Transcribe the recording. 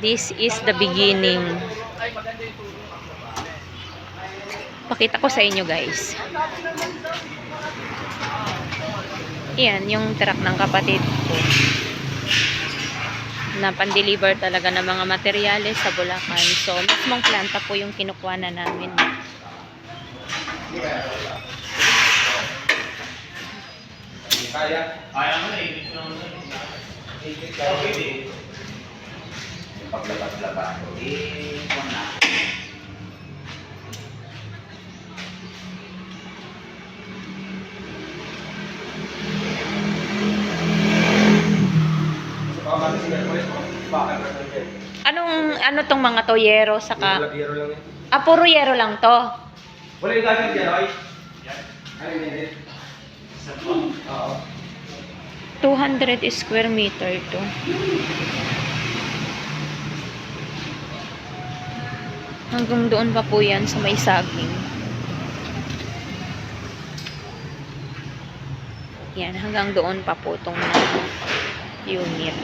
This is the beginning. Pakita ko sa inyo guys. Yan, yung truck ng kapatid ko. Na pan-deliver talaga ng mga materyales sa Bulacan. So, mismong planta po yung kinukuha na namin. Kaya. Kaya mo na, ibig mo na. Higit ka. Pwede. Yung paglabas-labas ko, eh, na. Anong, ano tong mga to? Yero, saka... Labiro lang yan. Ah, puro yero lang to. Wala yung gamit dyan, Roy? Ano yun din? Isa pa. Oo. 200 square meter to. Hanggang doon pa po yan sa may saging. Yan, hanggang doon pa po itong unit.